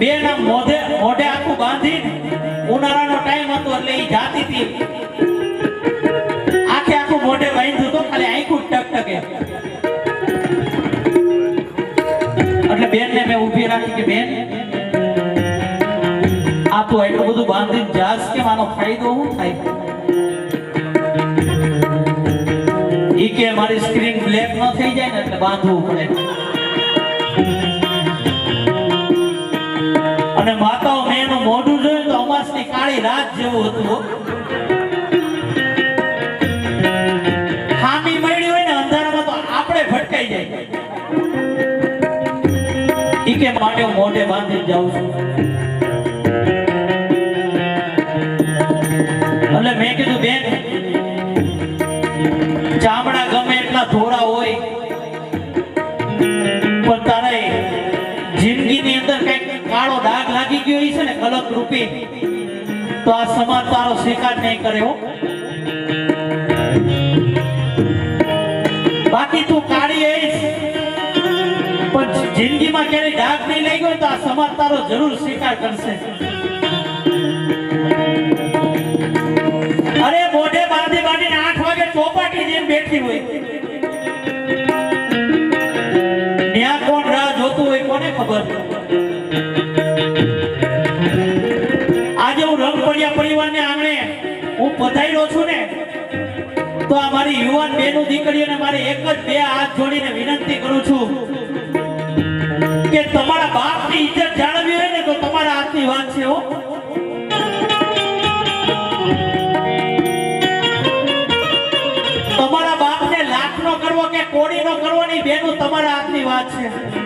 બે મોઢે મોઢે આખું બાંધી ઉનાળાનો ટાઈમ હતો એટલે એ જાતી હતી. આખે આખું મોઢે બાંધ્યું તો ખાલી આખું ટક ટકટકે એટલે બેન ને મેં ઊભી રાખી કે બેન, આ તો એટલું બધું બાંધીને જાસ કે માનો ફાયદો શું થાય? ઈ કે મારી સ્ક્રીન બ્લેક ન થઈ જાય ને એટલે બાંધવું પડે. જોયું કાળી રાત જેવું હતું હો. ખામી મળી હોય ને અંધારામાં તો આપણે ભટકાઈ જાય કે માટે મોઢે બાંધી જાઉં છું મેં કીધું, બેન, ચામડા ગમે એટલા ધોરા હોય, પણ તારે જિંદગીની અંદર કંઈક કાળો ડાઘ લાગી ગયો છે ને કલક રૂપી. તો આ સમાજ તારો સ્વીકાર નહીં કરે હો. બાકી તું કાળી આવીશ. પણ જિંદગીમાં ક્યારે ડાઘ નહીં લઈ ગયો તો આ સમાજ તારો જરૂર સ્વીકાર કરશે. અરે મોઢે બાંધી બાંધીને આઠ વાગે ચોપાટી જેમ બેઠી હોય. ત્યાં કોણ રાહ જોતું હોય કોને ખબર? પરિવારને આંગણે હું પધાર્યો છું ને, તો આ મારી યુવાન બેનો દીકરીઓને મારે એક જ બે હાથ જોડીને વિનંતી કરું છું કે તમારા બાપની ઇજ્જત જાળવવી હોય ને તો તમારા હાથની વાત છે હો. તમારા બાપને લાખનો કરવો કે કોડીનો કરવો ની બેનું તમારા હાથની વાત છે.